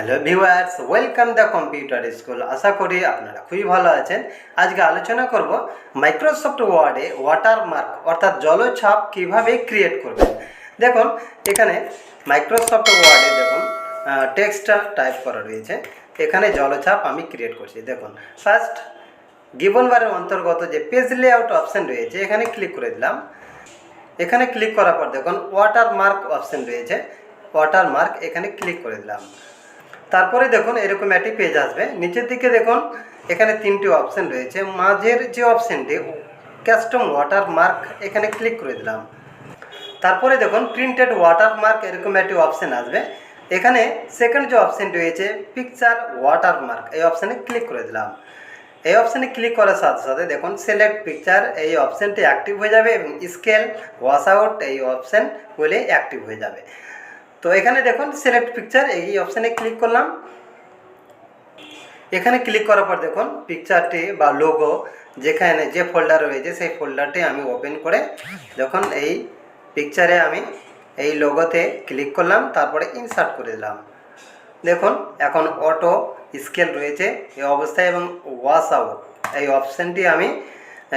Hello viewers welcome the computer school আশা করি আপনারা খুবই ভালো আছেন। আজকে আলোচনা করব মাইক্রোসফট ওয়ার্ডে ওয়াটারমার্ক অর্থাৎ জলছাপ কীভাবে ক্রিয়েট করবেন। দেখুন, এখানে মাইক্রোসফট ওয়ার্ডে দেখুন টেক্সটটা টাইপ করা রয়েছে। এখানে জলছাপ আমি ক্রিয়েট করছি। দেখুন ফার্স্ট গিবন বারের অন্তর্গত যে পেজ লেআউট অপশান রয়েছে, এখানে ক্লিক করে দিলাম। এখানে ক্লিক করার পর দেখুন ওয়াটার মার্ক অপশান রয়েছে। ওয়াটার মার্ক এখানে ক্লিক করে দিলাম। তারপরে দেখুন এরকম একটি পেজ আসবে। নিচের দিকে দেখুন, এখানে তিনটি অপশান রয়েছে। মাঝের যে অপশানটি কাস্টম ওয়াটার মার্ক এখানে ক্লিক করে দিলাম। তারপরে দেখুন প্রিন্টেড ওয়াটার মার্ক এরকম একটি অপশান আসবে। এখানে সেকেন্ড যে অপশান রয়েছে পিকচার ওয়াটার মার্ক এই অপশানে ক্লিক করে দিলাম। এই অপশানে ক্লিক করার সাথে সাথে দেখুন সিলেক্ট পিকচার এই অপশানটি অ্যাক্টিভ হয়ে যাবে এবং স্কেল ওয়াশ আউট এই অপশানগুলি অ্যাক্টিভ হয়ে যাবে। তো এখানে দেখুন সিলেক্ট পিকচার এই অপশানে ক্লিক করলাম। এখানে ক্লিক করার পর দেখুন পিকচারটি বা লোগো যেখানে যে ফোল্ডার রয়েছে, সেই ফোল্ডারটি আমি ওপেন করে দেখুন এই পিকচারে আমি এই লোগোতে ক্লিক করলাম, তারপরে ইনসার্ট করে দিলাম। দেখুন, এখন অটো স্কেল রয়েছে এই অবস্থায় এবং ওয়াশ আউট এই অপশানটি আমি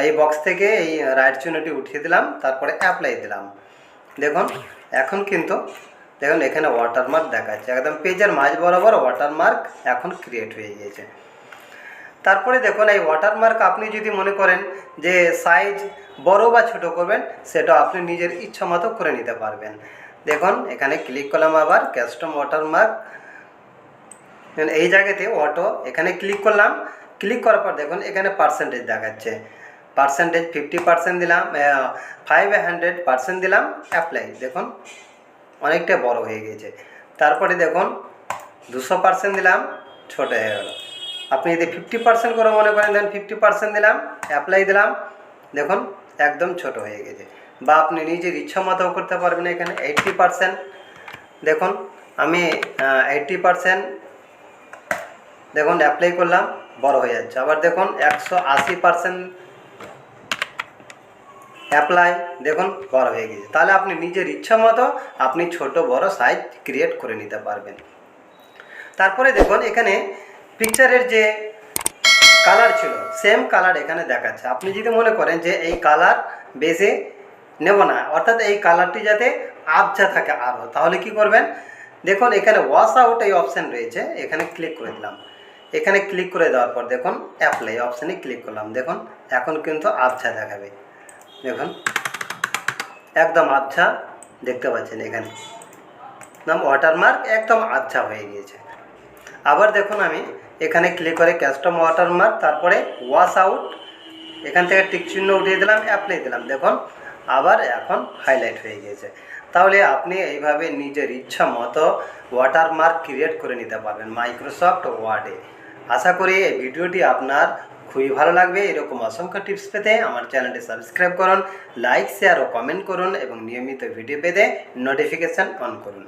এই বক্স থেকে এই রাইট চিহ্নটি উঠিয়ে দিলাম, তারপরে অ্যাপ্লাই দিলাম। দেখুন, এখন কিন্তু দেখুন এখানে ওয়াটারমার্ক দেখাচ্ছে। একদম পেজের মাঝ বরাবর ওয়াটারমার্ক এখন ক্রিয়েট হয়ে গিয়েছে। তারপরে দেখুন, এই ওয়াটারমার্ক আপনি যদি মনে করেন যে সাইজ বড় বা ছোট করবেন, সেটা আপনি নিজের ইচ্ছা মতো করে নিতে পারবেন। দেখুন, এখানে ক্লিক করলাম আবার কাস্টম ওয়াটারমার্ক এই জায়গাতে অটো এখানে ক্লিক করলাম। ক্লিক করার পর দেখুন, এখানে পার্সেন্টেজ দেখাচ্ছে। পার্সেন্টেজ ফিফটি পার্সেন্ট দিলাম ফাইভ হান্ড্রেড পার্সেন্ট দিলাম অ্যাপ্লাই দেখুন অনেকটা বড় হয়ে গেছে তারপরে দেখুন, দুশো পার্সেন্ট দিলাম, ছোটো হয়ে গেল। আপনি যদি ফিফটি পার্সেন্ট করে মনে করেন দেন ফিফটি পার্সেন্ট দিলাম অ্যাপ্লাই দিলাম, দেখুন, একদম ছোট হয়ে গেছে বা আপনি নিজের ইচ্ছা মতো করতে পারবেন এখানে এইটটি পার্সেন্ট দেখুন, আমি এইটটি পার্সেন্ট দেখুন অ্যাপ্লাই করলাম, বড় হয়ে যাচ্ছে। আবার দেখুন, একশো আশি পার্সেন্ট অ্যাপ্লাই দেখুন বড় হয়ে গেছে। তাহলে আপনি নিজের ইচ্ছা মতো আপনি ছোট, বড় সাইজ ক্রিয়েট করে নিতে পারবেন। তারপরে দেখুন, এখানে পিকচারের যে কালার ছিল সেম কালার এখানে দেখাচ্ছে। আপনি যদি মনে করেন যে এই কালার বেশি নেব না, অর্থাৎ এই কালারটি যাতে আবছা থাকে আরও তাহলে কি করবেন? দেখুন, এখানে ওয়াশ আউট এই অপশান রয়েছে, এখানে ক্লিক করে দিলাম। এখানে ক্লিক করে দেওয়ার পর দেখুন অ্যাপ্লাই অপশানে ক্লিক করলাম। দেখুন, এখন কিন্তু আবছা দেখাবে। দেখুন। একদম আবছা দেখতে পাচ্ছেন এখানে। নাম ওয়াটারমার্ক একদম আবছা হয়ে গিয়েছে। আবার দেখুন আমি এখানে ক্লিক করে কাস্টম ওয়াটারমার্ক তারপরে ওয়াশ আউট এখান থেকে টিক চিহ্ন উঠিয়ে দিলাম অ্যাপ্লাই দিলাম। দেখুন, আবার এখন হাইলাইট হয়ে গিয়েছে। তাহলে আপনি এইভাবে নিজের ইচ্ছা মতো ওয়াটারমার্ক ক্রিয়েট করে নিতে পারবেন মাইক্রোসফট ওয়ার্ডে আশা করি এই ভিডিওটি আপনার খুবই ভালো লাগবে। এরকম অসংখ্য টিপস পেতে আমার চ্যানেলটি সাবস্ক্রাইব করুন লাইক শেয়ার ও কমেন্ট করুন এবং নিয়মিত ভিডিও পেতে নোটিফিকেশান অন করুন।